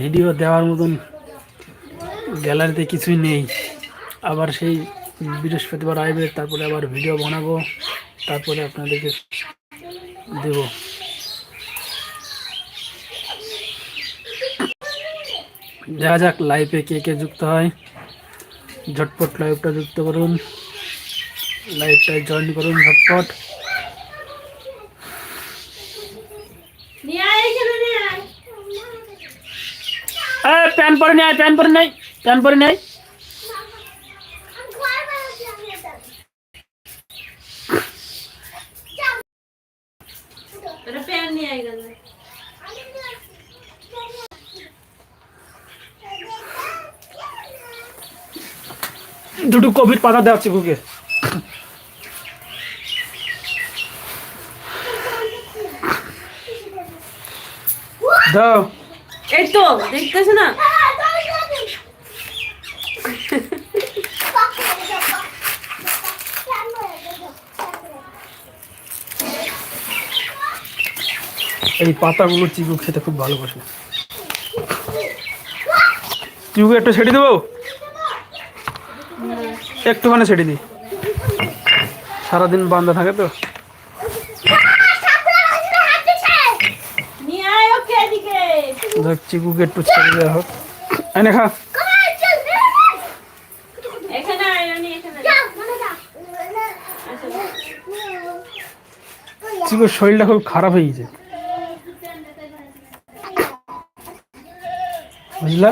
Video দেওয়ার মতন গ্যালারিতে কিছুই নেই। আবার সেই বৃহস্পতিবার আসবে তারপরে আবার ভিডিও বানাবো, তারপরে আপনাদেরকে দেব। যা যাক লাইভে কে কে যুক্ত হয়। ঝটপট লাইভটা যুক্ত করুন। লাইভটায় জয়েন করুন, ঝটপট নিয়ে আয় এখানে নিয়ে আয় এই প্যান পরে নেয় প্যান পরে নেই প্যান পরে নেই এটা প্যান নিয়ে আয় গেলে দুটো কোভিড পাতা দেওয়া হচ্ছে বুকে দাও এই তো না? এই পাতাগুলো চিকু খেতে খুব ভালোবাসে। চিকু একটু ছেড়ে দেবো? একটুখানি ছেড়ে দিই। সারাদিন বান্ধা থাকে তো নিয়ে আয় ওকে এদিকে দেখ চিকুকে একটু ছেড়ে দেওয়া হোক। এনে খা। চিকুর শরীরটা খুব খারাপ হয়ে গেছে। বুঝলা?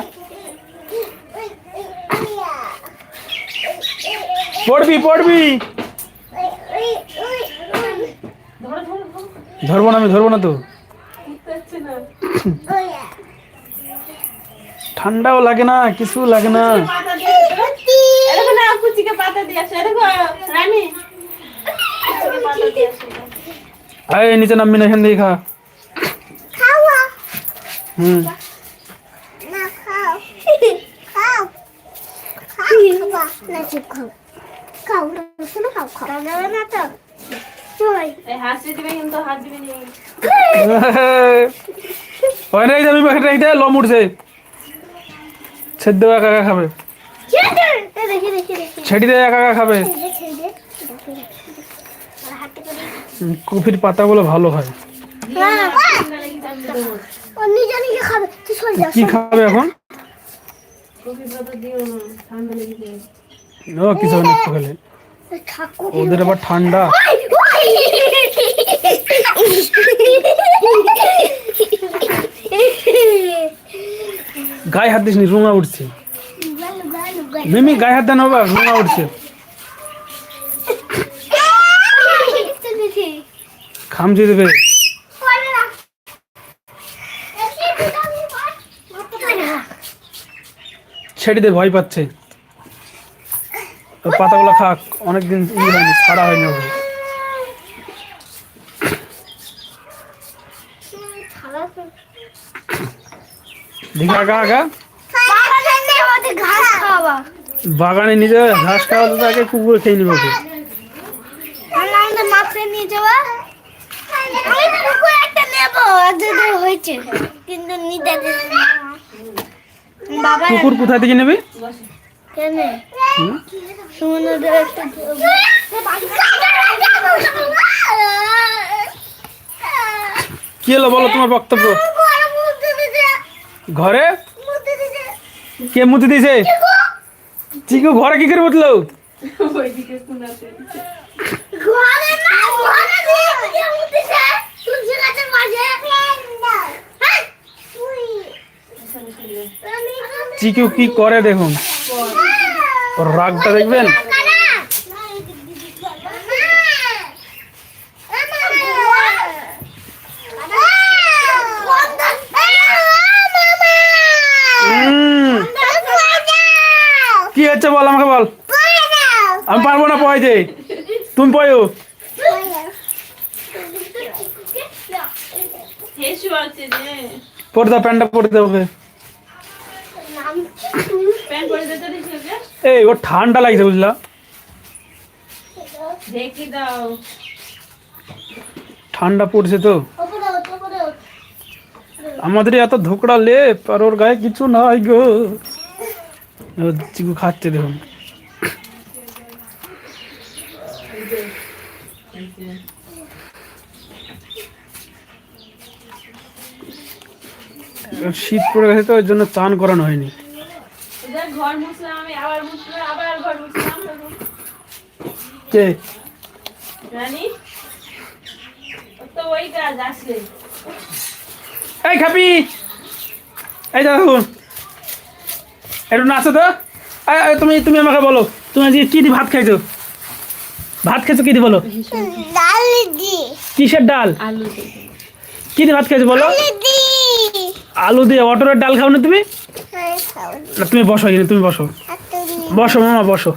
পড়বি পড়বি। ধরো, ধরো, ধরো। ধরবো না আমি ধরবো না তো। ঠান্ডাও লাগে না কিছু লাগে না। পাতা দিয়ে এরকম না কুচিকে পাতা দিয়ে আসো এরকম রানী কুচিকে পাতা দিয়ে আসো আয় নিচে নামবি না, এখান দিয়ে খা। হুম। এই হাসি দিবে কিন্তু হাত দিবে নি হয় না এই যাবি পাখিটা এইটা লম উঠছে। সেদ্ধ একা একা খাবে। ছেড়ি দে একা একা খাবে। কফির পাতাগুলো ভালো হয়। কি খাবে এখন? কফি পাতা দিও না ঠান্ডা ও কিছু ওদের আবার ঠান্ডা। গায়ে হাত দিস নি রুঙা উঠছে। মিমি, গায়ে হাত দেন বাবা রুঙা উঠছে। খামচি দেবে। ছেড়ে দে, ভয় পাচ্ছে। পাতাগুলো খাক, অনেকদিন ই হয়নি, ছাড়া হয়নি ওকে দেখি আগা আগা। ঘাস খাওয়া বাগানে ঘাস খাওয়াতে তাকে কুকুর খেয়ে নিবে ওকে। নিয়ে কুকুর একটা হয়েছে কিন্তু নিতে দেবে কুকুর কোথায় থেকে নেবে? হুম? কি হলো বলো তোমার বক্তব্য? ঘরে? কে মুতে দিয়েছে চিকু ঘরে কি করে মুতলো? চিকু কি করে দেখুন? রাগটা দেখবেন? হচ্ছে বল আমাকে বল। আমি পারব না পয়তে তুমি পয়ো পরে দাও প্যান্টটা পরে দাও ওকে। এই ওর ঠান্ডা লাগছে বুঝলা? ঠান্ডা পড়ছে তো। আমাদের এত ধোকড়া লেপ আর ওর গায়ে কিছু নাই গো। ও চিকু খাচ্ছে দেখুন। শীত পড়ে গেছে তো ওই জন্য চান করানো হয়নি। কে? এই খাপি! এই দেখুন। একটু নাচো তো। তুমি তুমি আমাকে বলো তুমি আজকে কি দিয়ে ভাত খাইছো? ভাত খাইছো কি দিয়ে বলো? ডাল দি কিসের ডাল? আলু কি দিয়ে ভাত খাইছো বলো? দি আলু দিয়ে অটরের ডাল খাও না তুমি? না। তুমি বসো এখানে তুমি বসো। বসো মামা বসো।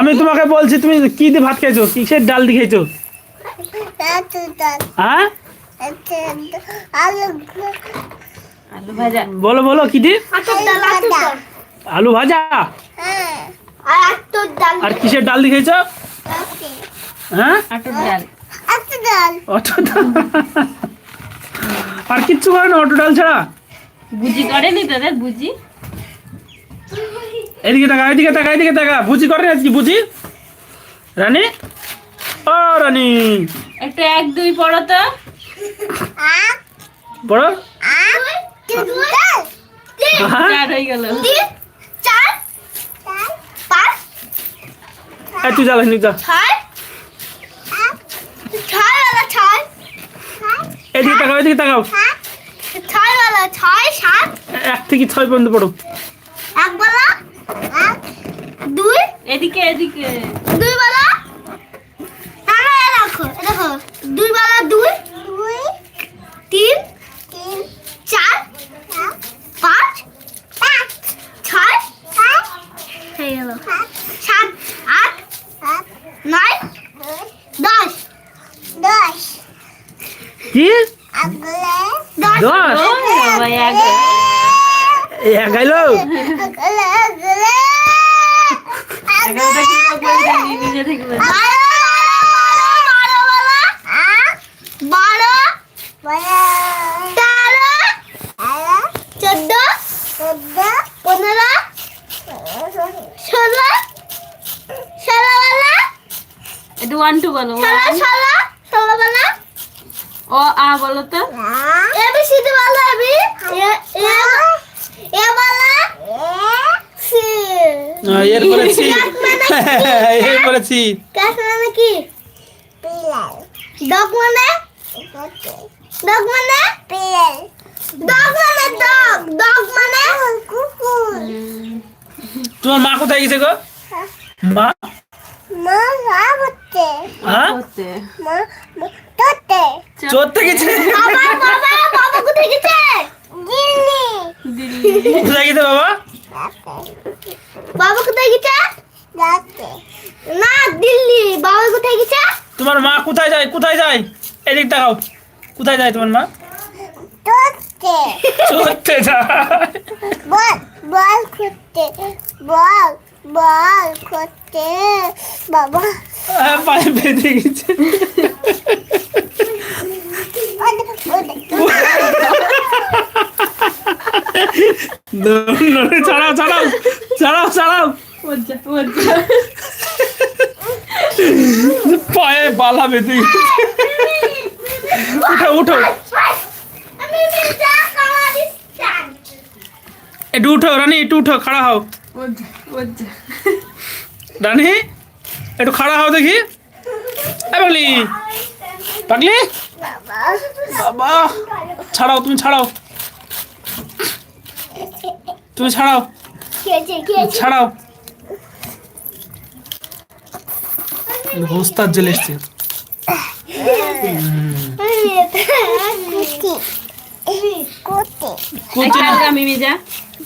আমি তোমাকে বলছি তুমি কি দিয়ে ভাত খাইছো? কিসের ডাল দিয়ে খাইছো? এত ডাল। হ্যাঁ? আলু ভাজা। বলো বলো কি ডাল আলু ভাজা? হ্যাঁ। আর এত ডাল আর কিসের ডাল দিয়ে খাইছো হ্যাঁ? আটুর ডাল। অটো ডাল। আর কিচ্ছু করে না অটো ডাল ছাড়া? বুঝি করেনি তোদের বুঝি? এদিকে টাকা এদিকে টাকা এদিকে টাকা বুঝি করে আজকে বুঝি? রানী? ও রানী। একটা এক দুই পড়ো তো। আ হ্যাঁ? হয়ে তুই জ্বালাস নি যা। এদিকে এক থেকে ছয় পর্যন্ত পড়ো। এক দুই। এদিকে এদিকে। দুই বেলা না না রাখো দেখো। দুই বেলা দুই দুই তিন তিন চার পাঁচ পাঁচ ছয় সাত হয়ে গেল সাত আট নয় দশ দশ কি দশ দশ ও বাবা এক এক গাইলো এগারোটা কি করে জানি নিজে থেকে বলে। বারো তেরো চোদ্দ পনেরো ষোলো ষোলো বেলা। ওয়ান টু বলো ষোলো ষোলো ষোলো বেলা ও আ বলো তো। এবি সিধি বেলা এবি এ বেলা। সি। এর করেছি এর করেছি ক্লাস মানে কি? ডগ মানে? ডগ মানে? ডগ মানে ডগ। ডগ মানে? কুকুর তোমার মা কোথায় গেছে গো? মা? মা হ্যাঁ? করতে মা তোতে চোরতে গেছে? বাবা বাবা বাবা কোথায় গেছে? দিল্লি দিল্লি কোথায় গেছে বাবা? বাবা কোথায় গেছে? না দিল্লি। বাবা কোথায় গেছে? তোমার মা কোথায় যায়? কোথায় যায়? এদিক তাকাও কোথায় যায় তোমার মা? তোতে চোরতে যায়। বল বল করতে বল বল করতে বাবা। হ্যাঁ, পায়ে বেঁধে গেছে। ছাড়াও ছাড়াও ছাড়াও ছাড়াও। পায়ে বালা বেঁধে উঠো উঠো। একটু উঠো রানী একটু উঠো খাড়া হও। রানী একটু খাড়া হও দেখি। পাগলি পাগলি। বাবা বাবা ছাড়াও। তুমি ছাড়াও। তুমি ছাড়াও। ছাড়াও হোস্তার জেলে এসছে। যা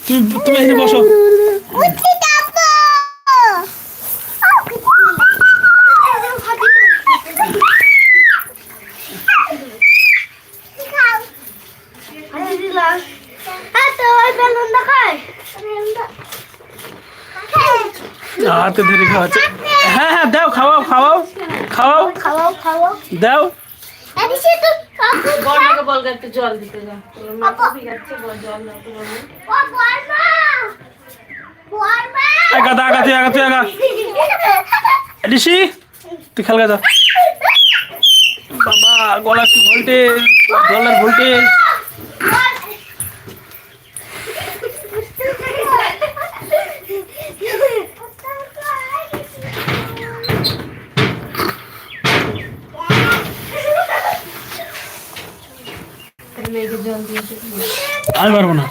তুমি তুমি এখানে বসো কুতি কাপো হাতে ধরে খাওয়াচ্ছে হ্যাঁ হ্যাঁ দাও খাওয়াও খাওয়াও খাওয়াও। খাওয়াও খাওয়াও। দাও। জল দিতে যা তোর মা কফি খাচ্ছে বল জল দাও তো বলব ও বর্মা! বর্মা! আগা দা আগা তুই আগা তুই আগা। ঋষি তুই খেলগা যা। বাবা গলা কি ভোল্টেজ? গলার ভোল্টেজ তোর মেয়েকে জল দিয়েছে আমি পারব না।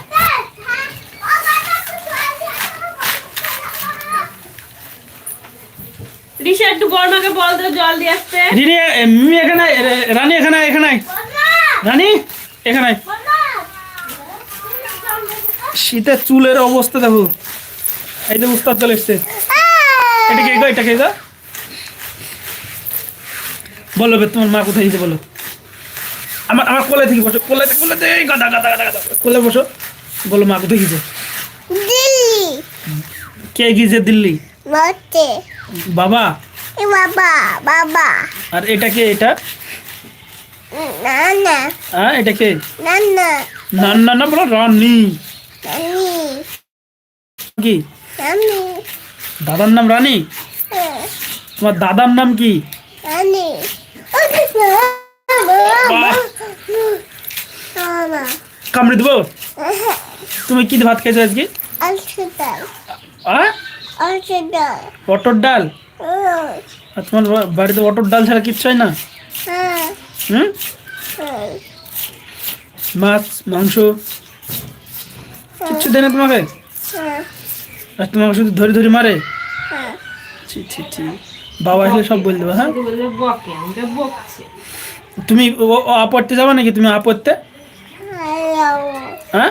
একটু বল তো জল দিয়ে আসতে। রিনি মিমি এখানে রানী এখানে এখানে রানী এখানে শীতের চুলের অবস্থা দেখো। এই যে উস্তাদ চলে এসছে। এটা কে গো? এটা কে গো? বলো বে তোমার মা কোথায় গেছে বলো। আমার আমার কোলে থেকে বসো কোলে থেকে কোলে গাদা গাদা গাদা গাদা কোলে বসো। বলো মা কোথায় গেছে দিল্লি। কে গিয়েছে দিল্লি? মতে বাবা। এ বাবা বাবা। আর এটা কে এটা? না না হ্যাঁ এটা কে? না না না না না বলো রানী। আমি কি? দাদার নাম রানী? তোমার দাদার নাম কি? কামড়ে দেবো? তুমি কি ভাত খেয়েছো আজকে? অটর ডাল। আর তোমার বাড়িতে অটর ডাল ছাড়া কিচ্ছু হয় না? হ্যাঁ। হুম? হ্যাঁ। মাছ মাংস কিচ্ছু দেয় না তোমাকে? হ্যাঁ। আর তোমাকে শুধু ধরে ধরে মারে? হ্যাঁ। ছি ছি ছি। বাবা আসলে সব বলে দেবো হ্যাঁ? তুমি ও- ও যাবা নাকি তুমি আপত্তে হ্যালো হ্যাঁ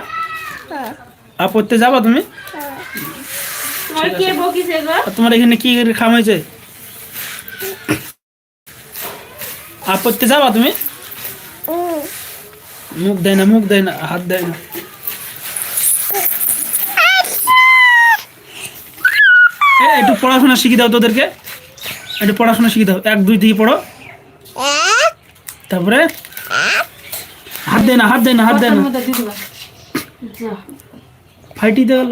হ্যাঁ? আপড়তে যাবা তুমি? হ্যাঁ। তোমার কে বকিছে গো? আর তোমার এখানে কি খাম হয়েছে? আপড়তে যাবা তুমি? মুখ দেয় না মুখ দেয় না হাত দেয় না। একটু পড়াশোনা শিখিয়ে দাও তোদেরকে। একটু পড়াশোনা শিখিয়ে দাও। এক দুই থেকে পড়ো। তারপরে? হাত দেয় না হাত দেয় না হাত দেয় না। দিয়ে ফাইটি দিয়ে গেল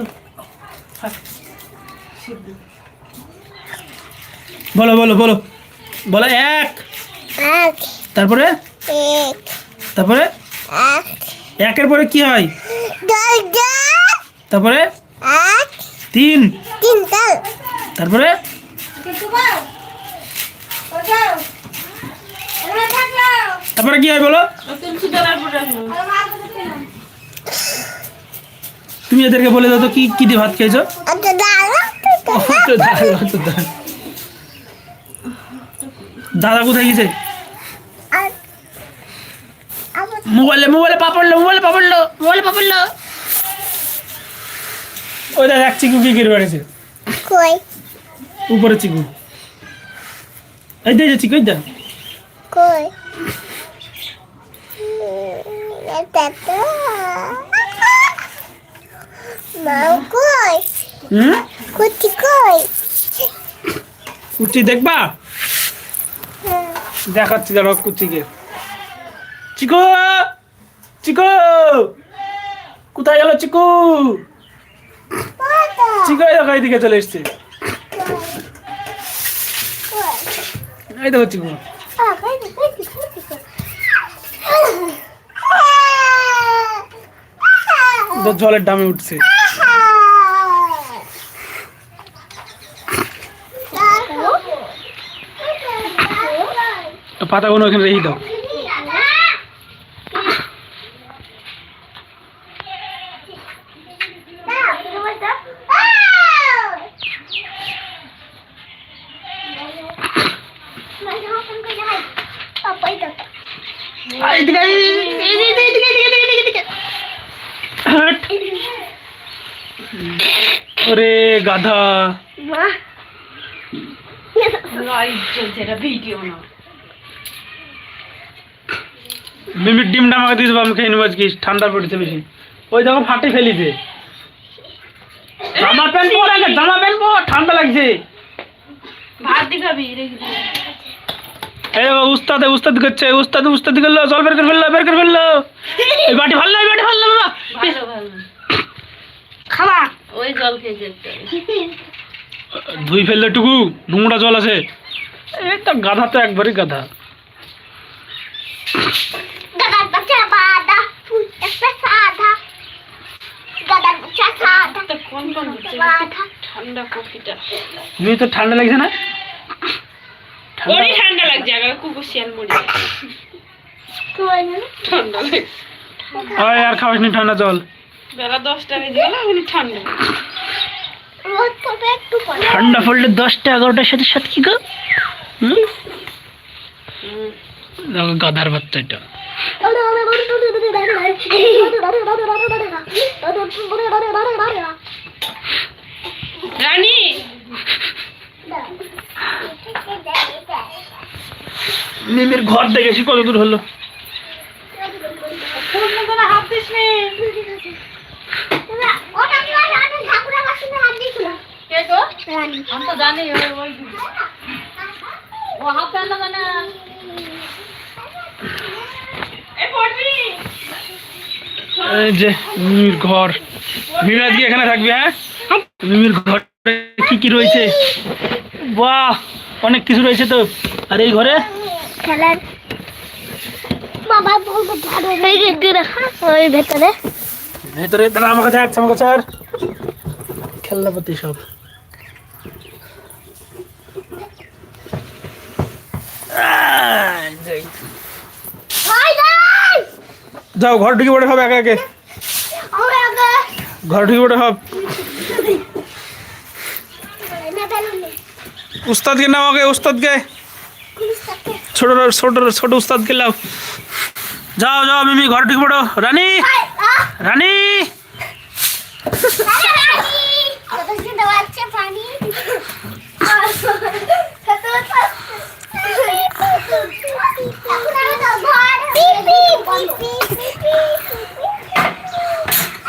বলো বলো বলো। বলো এক। তারপরে? তারপরে? একের পরে কি হয়? তারপরে? তিন। তিন তারপরে? তারপরে কি হয় বলো। তুমি এদেরকে বলে দাও তো কি কি ভাত খেয়েছো। দাদা কোথায় গেছে? মোবাইলে মোবাইলে পাপড়লো মোবাইলে পাপড়লো মোবাইলে পাপড়লো ওই দেখ, এক চিকু কি করে বেড়েছে কই? উপরে চিকু। এই দে চিকু এই কই? হুম? কুচি দেখবা? দেখাচ্ছি দাঁড়াও কুচিকে চিকু! চিকু! কোথায় গেল চিকু? চিকু এইদিকে চলে এসছে। এই দেখো চিকু জলের ডামে উঠছে। পাতাগুলো ওখানে রেখে দাও আয়, এদিকে আয়, এদিকে, এদিকে, এদিকে, এদিকে, এদিকে, এদিকে। হাট। ওরে গাধা। মিমির ডিমটা আমাকে খেয়ে নেব আজকে ঠান্ডা পড়েছে বেশি। ওই দেখো ফাটে ফেলিছে। জামা প্যান্ট পর আগে জামা প্যান্ট পর ঠান্ডা লাগছে। ভাত দি খাবি রেখে দে। এই দেখো, উস্তাদে উস্তাদ করছে উস্তাদ উস্তাদ করল জল বের করে ফেলল বের করে ফেলল। এই বাটি ভালো এই বাটি ভালো বাবা। ভালো ওই জল খেয়েছে ধুই ফেললে টুকু নোংরা জল আছে। এই তো গাধা তো একবারই গাধা। ঠান্ডা কফিটা। তুমি তো ঠান্ডা লাগছে না? ঠান্ডা ঠান্ডা লাগছে আগে কুকুর শিয়াল মরে ঠান্ডা লাগে ওই আর খাওয়াস নি ঠান্ডা জল। বেলা দশটা বেজে গেল এখন ঠান্ডা। ঠান্ডা পড়লে দশটা এগারোটার সাথে সাথে কি গো? গাধার বাচ্চা এটা। রানী মিমির ঘর দেখেছি কত দূর হলো? যে মিমির ঘর। মিমি আজকে এখানে থাকবি হ্যাঁ? মিমির ঘরে কি কি রয়েছে? বাহ অনেক কিছু রয়েছে তো। আর এই ঘরে? খেলার বাবা বলব ভালো হয়ে গেছে দেখা ওই ভেতরে। ভেতরে দাঁড়া আমার কাছে আছে আমার কাছে আর খেলনাপাতি সব। আহ, যাই। ভাই ভাই! যাও ঘর ঢুকে পড়ে সব একে একে। আমরা আগে। ঘর ঢুকে পড়ে সব। না বেলুন উস্তাদকে নাও আগে উস্তাদকে। ছোট ছোট ছোট উস্তাদকে লাও। যাও যাও মিমি ঘর ঢুকে পড়ো। রানী! রানী! পানি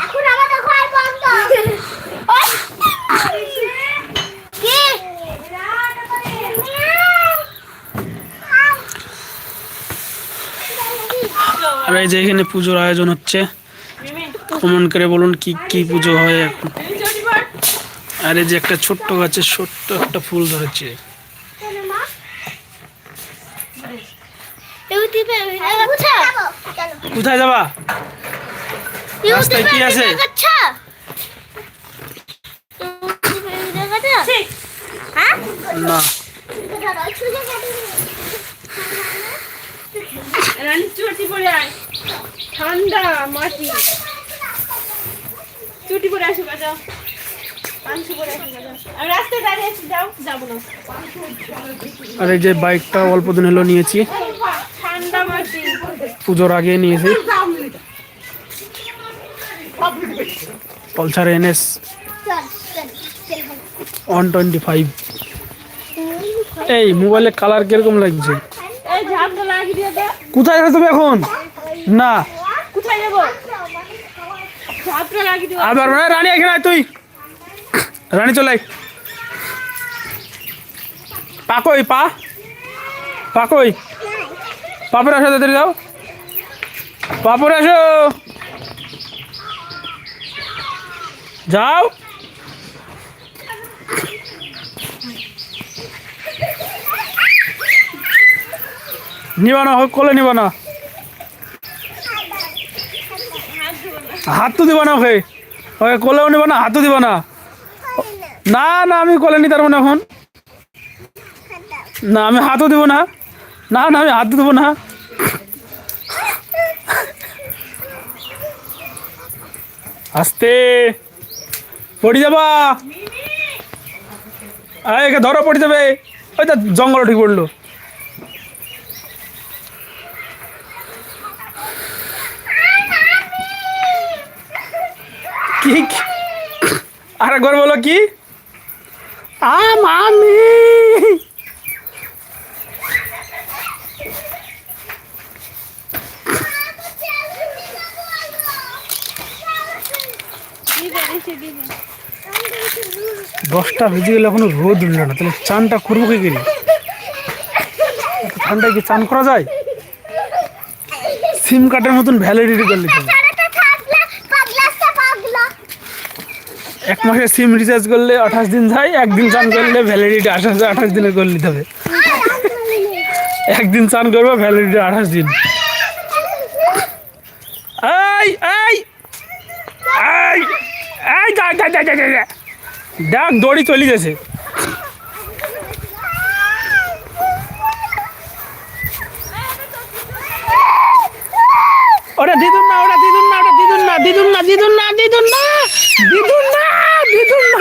এখন আমাদের ঘর বন্ধ কি আর এই যে এখানে পুজোর আয়োজন হচ্ছে। কমন করে বলুন কি কি পুজো হয় এখন। আর এই যে একটা ছোট্ট গাছে ছোট্ট একটা ফুল ধরেছে। কোথায় যাবা? রাস্তায় কি আছে? না। রানী চুটি পরে আয়। ঠান্ডা মাটি। চুটি পরে আসো আর এই যে বাইকটা অল্প দিন হলো নিয়েছি। পুজোর আগে নিয়েছি। Pulsar NS one twenty five. এই মোবাইলের কালার কীরকম লাগছে? কোথায় তুমি এখন? না। আবার মানে রানী, এখানে তুই। রানী, চলে আয়। পা কই, পা? পা কই? পাপড়ে আসো, তাড়াতাড়ি যাও। পাপড়ে আসো। যাও। নিবা না কোলে নিবা না হাত তো দিবা না ওকে ওকে কোলেও নিবা না হাতও দিবা না। না না, আমি কোলে নিতে পারব না এখন। না, আমি হাতও দিব না। না না, আমি হাত দেবো না। আস্তে। পড়ে যাবা। একে ধরো পড়ে যাবে। ওই তো জঙ্গল ঠিক পড়ল কি? কি- আরেকবার বলো কি? আম, আমি। দশটা বেজে গেলে এখনও রোদ উঠল না, তাহলে চানটা করব কি করি? ঠান্ডায় কি চান করা যায়? সিম কার্ডের মতন ভ্যালিডিটি করে নিতে এক মাসের সিম রিচার্জ করলে আঠাশ দিন যায়, একদিন চান করলে ভ্যালিডিটি আঠাশ আঠাশ দিনের করে নিতে হবে। একদিন চান করব ভ্যালিডিটি আঠাশ দিন। এই এই দড়ি চলে গেছে। ওটা দিদুন না, ওটা দিদুন না, ওটা দিদুন না দিদুন না দিদুন না দিদুন না দিদুন না।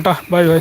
Tata bye bye.